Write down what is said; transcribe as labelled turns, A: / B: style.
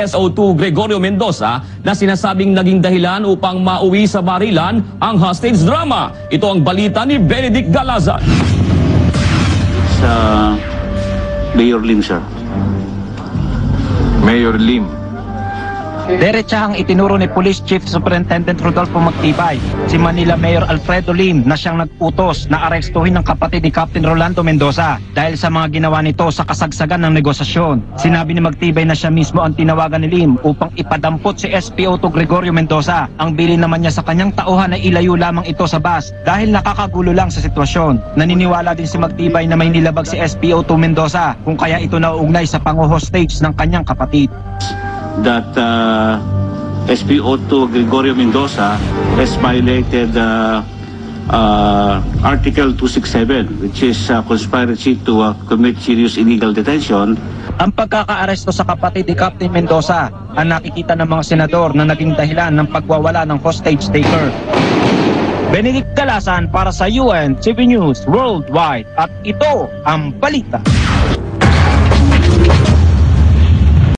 A: SO2 Gregorio Mendoza na sinasabing naging dahilan upang mauwi sa barilan ang hostage drama. Ito ang balita ni Benedict Galazan.
B: sa Mayor Lim, sir.
C: Mayor Lim.
D: Diretsahang itinuro ni Police Chief Superintendent Rodolfo Magtibay si Manila Mayor Alfredo Lim na siyang nag-utos na arestuhin ng kapatid ni Captain Rolando Mendoza dahil sa mga ginawa nito sa kasagsagan ng negosasyon. Sinabi ni Magtibay na siya mismo ang tinawagan ni Lim upang ipadampot si SPO2 Gregorio Mendoza. Ang bilin naman niya sa kanyang tauhan na ilayo lamang ito sa bus dahil nakakagulo lang sa sitwasyon. Naniniwala din si Magtibay na may nilabag si SPO2 Mendoza kung kaya ito nauugnay sa pango-hostage ng kanyang kapatid.
B: That uh, SPO2 Gregorio Mendoza has violated uh, uh, Article 267, which is uh, conspiracy to uh, commit serious illegal detention
D: Ang pagkakaaresto sa kapatid ni Captain Mendoza ang nakikita ng mga senador na naging dahilan ng pagwawala ng hostage taker. Benedict Galasan para sa UN TV News Worldwide at ito ang balita.